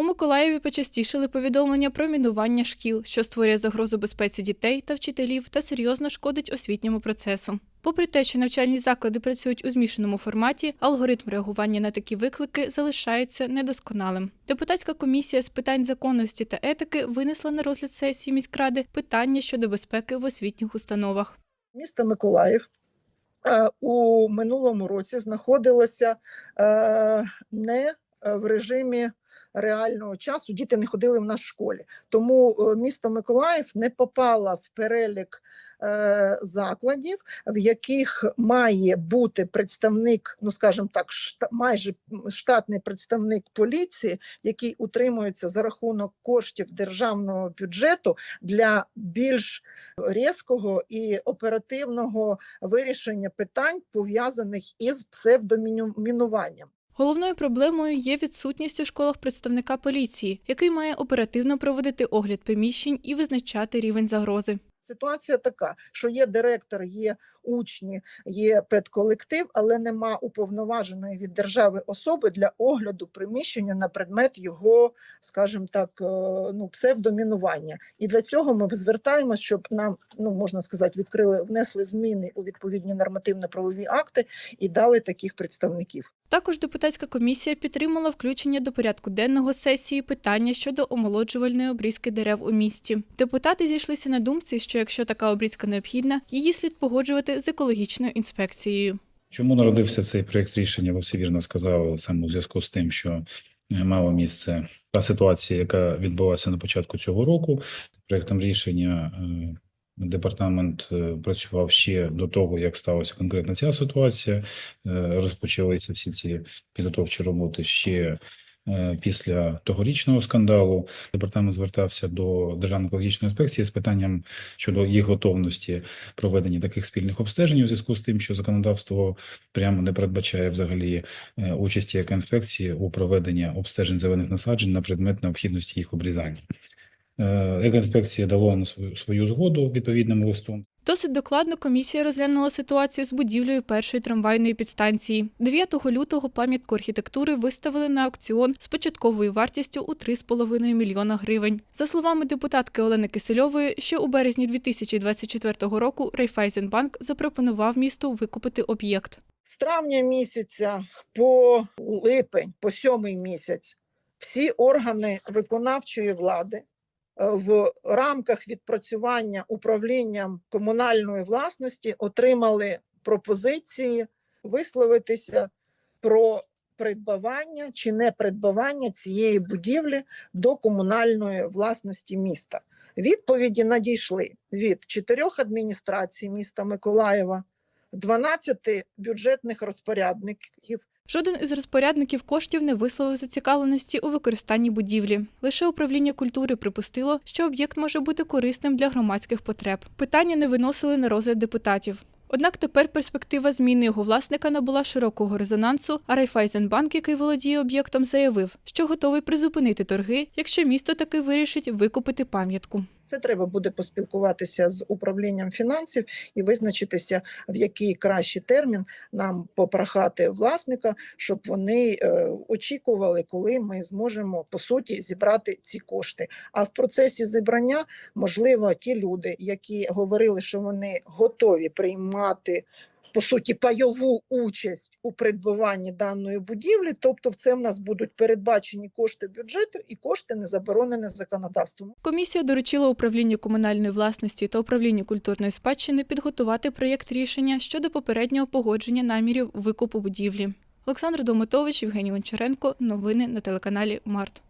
У Миколаєві почастішили повідомлення про мінування шкіл, що створює загрозу безпеці дітей та вчителів та серйозно шкодить освітньому процесу. Попри те, що навчальні заклади працюють у змішаному форматі, алгоритм реагування на такі виклики залишається недосконалим. Депутатська комісія з питань законності та етики винесла на розгляд сесії міськради питання щодо безпеки в освітніх установах. Місто Миколаїв е, у минулому році знаходилося е, не в режимі реального часу. Діти не ходили в нас в школі. Тому е, місто Миколаїв не попало в перелік е, закладів, в яких має бути представник, ну скажімо так, шта- майже штатний представник поліції, який утримується за рахунок коштів державного бюджету для більш різкого і оперативного вирішення питань, пов'язаних із псевдомінуванням. Головною проблемою є відсутність у школах представника поліції, який має оперативно проводити огляд приміщень і визначати рівень загрози. Ситуація така, що є директор, є учні, є педколектив, але нема уповноваженої від держави особи для огляду приміщення на предмет його, скажімо так, е, ну псевдомінування. І для цього ми звертаємось, щоб нам, ну можна сказати, відкрили, внесли зміни у відповідні нормативно-правові акти і дали таких представників. Також депутатська комісія підтримала включення до порядку денного сесії питання щодо омолоджувальної обрізки дерев у місті. Депутати зійшлися на думці, що якщо така обрізка необхідна, її слід погоджувати з екологічною інспекцією. Чому народився цей проєкт рішення? Ви все вірно сказали саме у зв'язку з тим, що мало місце та ситуація, яка відбулася на початку цього року. Проєктом рішення е, департамент е, працював ще до того, як сталася конкретно ця ситуація. Е, Розпочалися всі ці підготовчі роботи ще. е, Після тогорічного скандалу департамент звертався до Державної екологічної інспекції з питанням щодо їх готовності проведення таких спільних обстежень у зв'язку з тим, що законодавство прямо не передбачає взагалі участі як інспекції у проведенні обстежень зелених насаджень на предмет необхідності їх обрізання. Е, Екоінспекція дала на свою, свою згоду відповідним листом. Досить докладно комісія розглянула ситуацію з будівлею першої трамвайної підстанції. 9 лютого пам'ятку архітектури виставили на аукціон з початковою вартістю у 3,5 мільйона гривень. За словами депутатки Олени Кисельової, ще у березні 2024 року Райфайзенбанк запропонував місту викупити об'єкт. З травня місяця по липень, по сьомий місяць, всі органи виконавчої влади в рамках відпрацювання управлінням комунальної власності отримали пропозиції висловитися про придбавання чи не придбавання цієї будівлі до комунальної власності міста. Відповіді надійшли від чотирьох адміністрацій міста Миколаєва, 12 бюджетних розпорядників. Жоден із розпорядників коштів не висловив зацікавленості у використанні будівлі. Лише управління культури припустило, що об'єкт може бути корисним для громадських потреб. Питання не виносили на розгляд депутатів. Однак тепер перспектива зміни його власника набула широкого резонансу, а Райфайзенбанк, який володіє об'єктом, заявив, що готовий призупинити торги, якщо місто таки вирішить викупити пам'ятку. Це треба буде поспілкуватися з управлінням фінансів і визначитися, в який кращий термін нам попрохати власника, щоб вони е, очікували, коли ми зможемо по суті зібрати ці кошти. А в процесі зібрання, можливо, ті люди, які говорили, що вони готові приймати. По суті, пайову участь у придбаванні даної будівлі, тобто в це в нас будуть передбачені кошти бюджету і кошти не заборонені законодавством. Комісія доручила управлінню комунальної власності та управлінню культурної спадщини підготувати проєкт рішення щодо попереднього погодження намірів викупу будівлі. Олександр Домотович, Євгеній Гончаренко. Новини на телеканалі Март.